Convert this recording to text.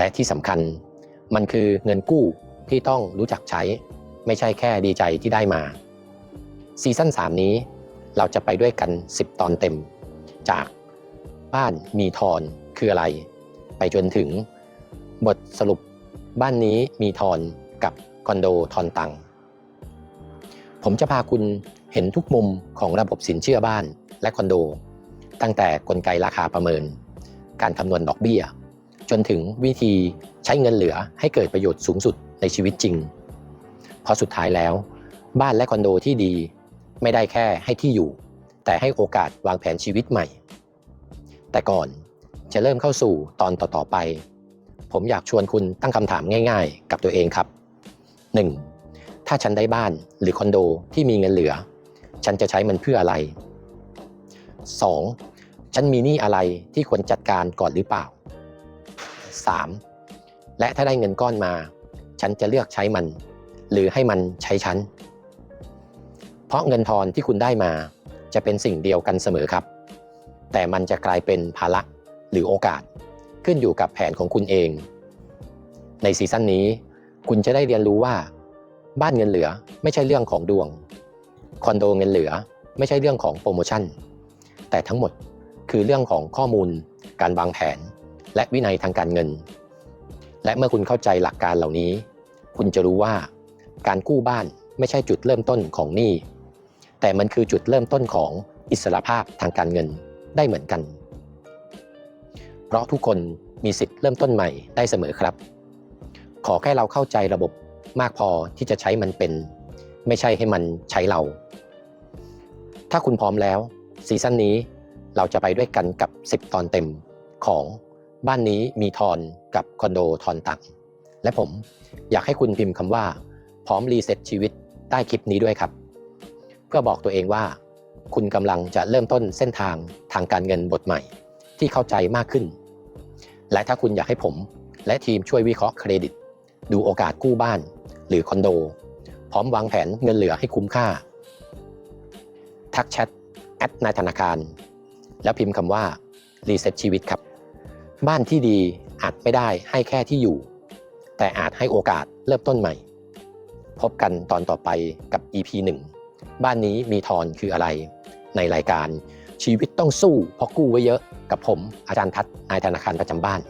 และที่สำคัญมันคือเงินกู้ที่ต้องรู้จักใช้ ไม่ใช่แค่ดีใจที่ได้มาซีซั่น3 นี้เราจะไปด้วยกัน 10 ตอนเต็ม จากบ้านมีทอนคืออะไร ไปจนถึง บทสรุปบ้านนี้มีทอนกับคอนโดทอนตัง ผมจะพาคุณเห็นทุกมุมของระบบสินเชื่อบ้านและคอนโด ตั้งแต่กลไกราคาประเมิน การคำนวณดอกเบี้ย จนถึงวิธีใช้เงินเหลือให้เกิดประโยชน์สูงสุดในชีวิตจริง เพราะสุดท้ายแล้ว บ้านและคอนโดที่ดี ไม่ได้แค่ให้ที่อยู่ แต่ให้โอกาสวางแผนชีวิตใหม่ แต่ก่อนจะเริ่มเข้าสู่ตอนต่อๆไป ผมอยากชวนคุณตั้งคำถามง่าย ๆ กับตัวเองครับ 1. ถ้าฉันได้บ้านหรือคอนโดที่มีเงินเหลือ ฉันจะใช้มันเพื่ออะไร 2. ฉันมีหนี้อะไรที่ควรจัดการก่อนหรือเปล่า 3. และถ้าได้เงินก้อนมา ฉันจะเลือกใช้มัน หรือให้มันใช้ฉัน เพราะเงินทอนที่คุณได้มา จะเป็นสิ่งเดียวกันเสมอครับ แต่มันจะกลายเป็นภาระหรือโอกาสขึ้นอยู่กับแผนของคุณเอง ในซีซั่นนี้ คุณจะได้เรียนรู้ว่า บ้านเงินเหลือไม่ใช่เรื่องของดวง คอนโดเงินเหลือไม่ใช่เรื่องของโปรโมชั่น แต่ทั้งหมดคือเรื่องของข้อมูล การวางแผน และวินัยทางการเงิน และเมื่อคุณเข้าใจหลักการเหล่านี้ คุณจะรู้ว่าการกู้บ้านไม่ใช่จุดเริ่มต้นของหนี้แต่มันคือจุดเริ่มต้นของอิสรภาพทางการเงินได้เหมือนกัน เพราะทุกคนมีสิทธิ์เริ่มต้นใหม่ได้เสมอครับ ขอแค่เราเข้าใจระบบมากพอที่จะใช้มันเป็น ไม่ใช่ให้มันใช้เรา ถ้าคุณพร้อมแล้วซีซั่นนี้เราจะไปด้วยกันกับ 10 ตอนเต็มของ บ้านนี้มีทอนกับคอนโดทอนตังและผมอยากให้คุณพิมพ์คำว่า พร้อมรีเซ็ตชีวิตใต้คลิปนี้ด้วยครับ เพื่อบอกตัวเองว่า คุณกำลังจะเริ่มต้นเส้นทางทางการเงินบทใหม่ ที่เข้าใจมากขึ้น และถ้าคุณอยากให้ผม และทีมช่วยวิเคราะห์เครดิต ดูโอกาสกู้บ้าน หรือคอนโด พร้อมวางแผนเงินเหลือให้คุ้มค่า ทักแชทแอดนายธนาคาร แล้วพิมพ์คำว่ารีเซ็ตชีวิตครับ บ้านที่ดีอาจไม่ได้ให้แค่ที่อยู่ แต่อาจให้โอกาสเริ่มต้นใหม่ พบกันตอนต่อไปกับ EP 1 บ้านนี้มีทอนคืออะไร ในรายการชีวิตต้องสู้เพราะกู้ไว้เยอะกับผมอาจารย์ทัศน์นายธนาคารประจำบ้าน